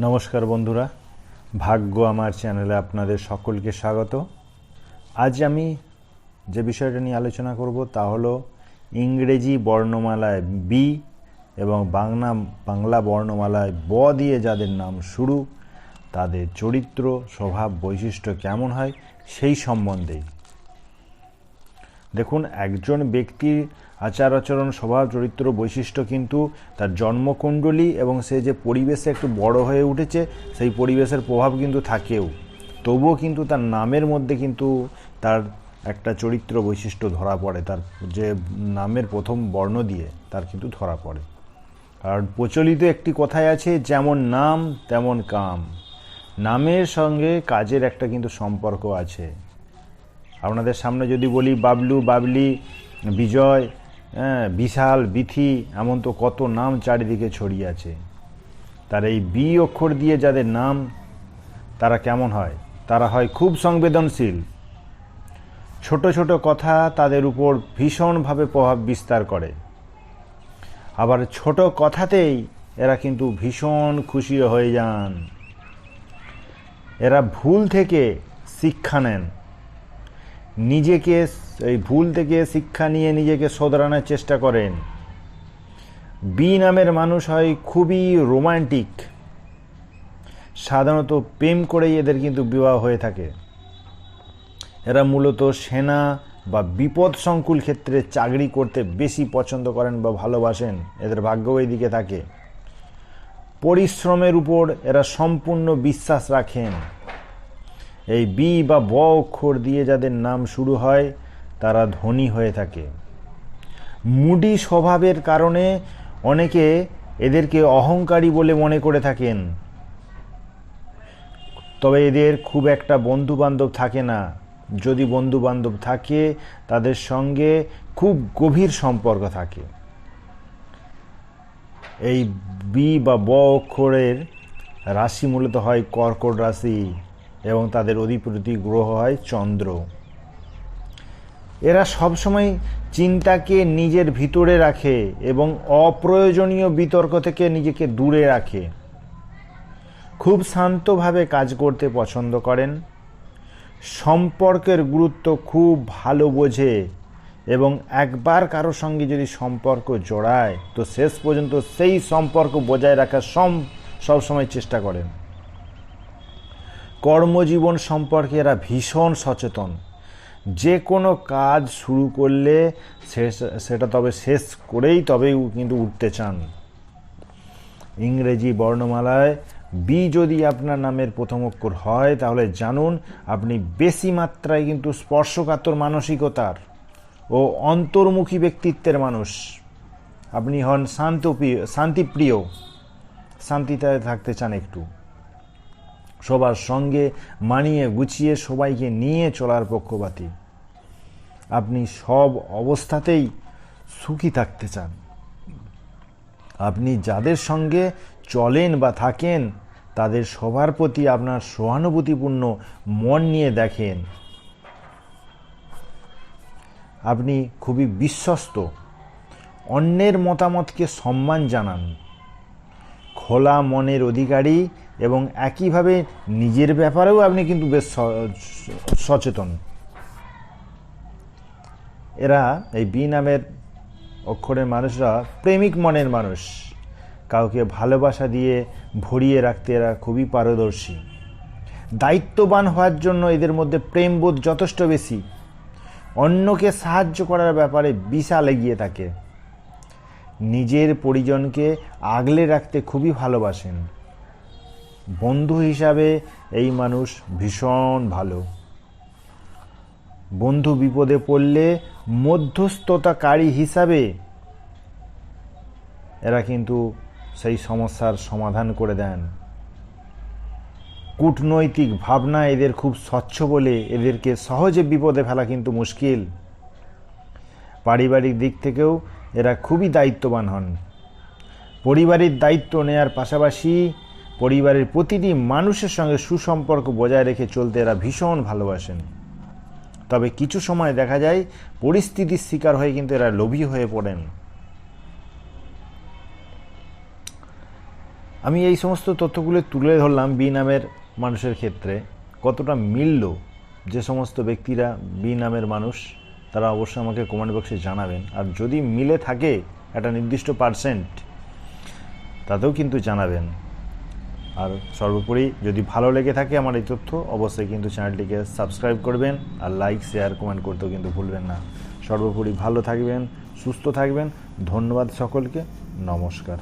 নমস্কার বন্ধুরা। ভাগ্য আমার চ্যানেলে আপনাদের সকলকে স্বাগত। আজ আমি যে বিষয়টা নিয়ে আলোচনা করব তা হলো ইংরেজি বর্ণমালায় বি এবং বাংলা বাংলা বর্ণমালায় ব দিয়ে যাদের নাম শুরু, তাদের চরিত্র, স্বভাব, বৈশিষ্ট্য কেমন হয় সেই সম্বন্ধেই দেখুন, একজন ব্যক্তির আচার আচরণ, স্বভাব, চরিত্র বৈশিষ্ট্য কিন্তু তার জন্মকুণ্ডলী এবং সে যে পরিবেশে একটু বড় হয়ে উঠেছে, সেই পরিবেশের প্রভাব কিন্তু থাকেও। তবুও কিন্তু তার নামের মধ্যে কিন্তু তার একটা চরিত্র বৈশিষ্ট্য ধরা পড়ে। তার যে নামের প্রথম বর্ণ দিয়ে তার কিন্তু ধরা পড়ে। আর প্রচলিত একটি কথাই আছে, যেমন নাম, তেমন কাম। নামের সঙ্গে কাজের একটা কিন্তু সম্পর্ক আছে। আপনাদের সামনে যদি বলি বাবলু, বাবলি, বিজয় হ্যাঁ বিশাল, বিথি, এমন তো কত নাম চারিদিকে ছড়িয়ে আছে। তার এই বি অক্ষর দিয়ে যাদের নাম, তারা কেমন হয়? তারা হয় খুব সংবেদনশীল। ছোট ছোট কথা তাদের উপর ভীষণভাবে প্রভাব বিস্তার করে। আবার ছোট কথাতেই এরা কিন্তু ভীষণ খুশি হয়ে যান। এরা ভুল থেকে শিক্ষা নেন। নিজেকে এই ভুল থেকে শিক্ষা নিয়ে নিজেকে শোধরানোর চেষ্টা করেন। বি নামের মানুষ হয় খুবই রোমান্টিক সাধারণত প্রেম করেই এদের কিন্তু বিবাহ হয়ে থাকে। এরা মূলত সেনা বা বিপদ সংকুল ক্ষেত্রে চাকরি করতে বেশি পছন্দ করেন বা ভালোবাসেন। এদের ভাগ্য এই দিকে থাকে। পরিশ্রমের উপর এরা সম্পূর্ণ বিশ্বাস রাখেন। এই বি বা ব অক্ষর দিয়ে যাদের নাম শুরু হয়, তারা ধনী হয়ে থাকে। মুডি স্বভাবের কারণে অনেকে এদেরকে অহংকারী বলে মনে করে থাকেন। তবে এদের খুব একটা বন্ধু বান্ধব থাকে না। যদি বন্ধু বান্ধব থাকে, তাদের সঙ্গে খুব গভীর সম্পর্ক থাকে। এই বি বা ব অক্ষরের রাশি মূলত হয় কর্কট রাশি। এবং তাদের অধিপতি গ্রহ হয় চন্দ্র। এরা সবসময় চিন্তাকে নিজের ভিতরে রাখে এবং অপ্রয়োজনীয় বিতর্ক থেকে নিজেকে দূরে রাখে। খুব শান্তভাবে কাজ করতে পছন্দ করেন। সম্পর্কের গুরুত্ব খুব ভালো বোঝে এবং একবার কারও সঙ্গে যদি সম্পর্ক জড়ায়, তো শেষ পর্যন্ত সেই সম্পর্ক বজায় রাখার সম, সবসময় চেষ্টা করেন। কর্মজীবন সম্পর্কে এরা ভীষণ সচেতন। যে কোনো কাজ শুরু করলে সেটা তবে শেষ করেই তবেই কিন্তু উঠতে চান। ইংরেজি বর্ণমালায়, বি যদি আপনার নামের প্রথম অক্ষর হয়, তাহলে জানুন আপনি বেশি মাত্রায় কিন্তু স্পর্শকাতর মানসিকতার ও অন্তর্মুখী ব্যক্তিত্বের মানুষ। আপনি হন শান্তপ্রিয় শান্তিপ্রিয়। শান্তিতে থাকতে চান একটু। সবার সঙ্গে মানিয়ে গুছিয়ে সবাইকে নিয়ে চলার পক্ষপাতী। আপনি সব অবস্থাতেই সুখী থাকতে চান। আপনি যাদের সঙ্গে চলেন বা থাকেন, তাদের সবার প্রতি আপনার সহানুভূতিপূর্ণ মন নিয়ে দেখেন। আপনি খুবই বিশ্বস্ত। অন্যের মতামতকে সম্মান জানান। খোলা মনের অধিকারী এবং একইভাবে নিজের ব্যাপারেও আপনি কিন্তু বেশ সচেতন। এরা এই বি নামের অক্ষরের মানুষরা প্রেমিক মনের মানুষ। কাউকে ভালোবাসা দিয়ে ভরিয়ে রাখতে এরা খুবই পারদর্শী। দায়িত্ববান হওয়ার জন্য এদের মধ্যে প্রেমবোধ যথেষ্ট বেশি। অন্যকে সাহায্য করার ব্যাপারে বিশাল এগিয়ে থাকে। নিজের পরিজনকে আগলে রাখতে খুবই ভালোবাসেন। বন্ধু হিসাবে এই মানুষ ভীষণ ভালো। বন্ধু বিপদে পড়লে মধ্যস্থতাকারী হিসাবে এরা কিন্তু সেই সমস্যার সমাধান করে দেন। কূটনৈতিক ভাবনা এদের খুব স্বচ্ছ বলে এদেরকে সহজে বিপদে ফেলা কিন্তু মুশকিল। পারিবারিক দিক থেকেও এরা খুবই দায়িত্ববান হন। পরিবারের দায়িত্ব নেয়ার পাশাপাশি পরিবারের প্রতিটি মানুষের সঙ্গে সুসম্পর্ক বজায় রেখে চলতে এরা ভীষণ ভালোবাসেন। তবে কিছু সময় দেখা যায়, পরিস্থিতির শিকার হয়ে কিন্তু এরা লোভী হয়ে পড়েন। আমি এই সমস্ত তথ্যগুলো তুলে ধরলাম বি নামের মানুষের ক্ষেত্রে। কতটা মিলল যে সমস্ত ব্যক্তিরা বি নামের মানুষ, তারা অবশ্যই আমাকে কমেন্ট বক্সে জানাবেন। আর যদি মিলে থাকে একটা নির্দিষ্ট পার্সেন্ট তাতেও কিন্তু জানাবেন। আর সর্বোপরি যদি ভালো লেগে থাকে আমার এই তথ্য, অবশ্যই কিন্তু চ্যানেলটিকে সাবস্ক্রাইব করবেন আর লাইক, শেয়ার, কমেন্ট করতেও কিন্তু ভুলবেন না। সর্বোপরি ভালো থাকবেন, সুস্থ থাকবেন। ধন্যবাদ সকলকে। নমস্কার।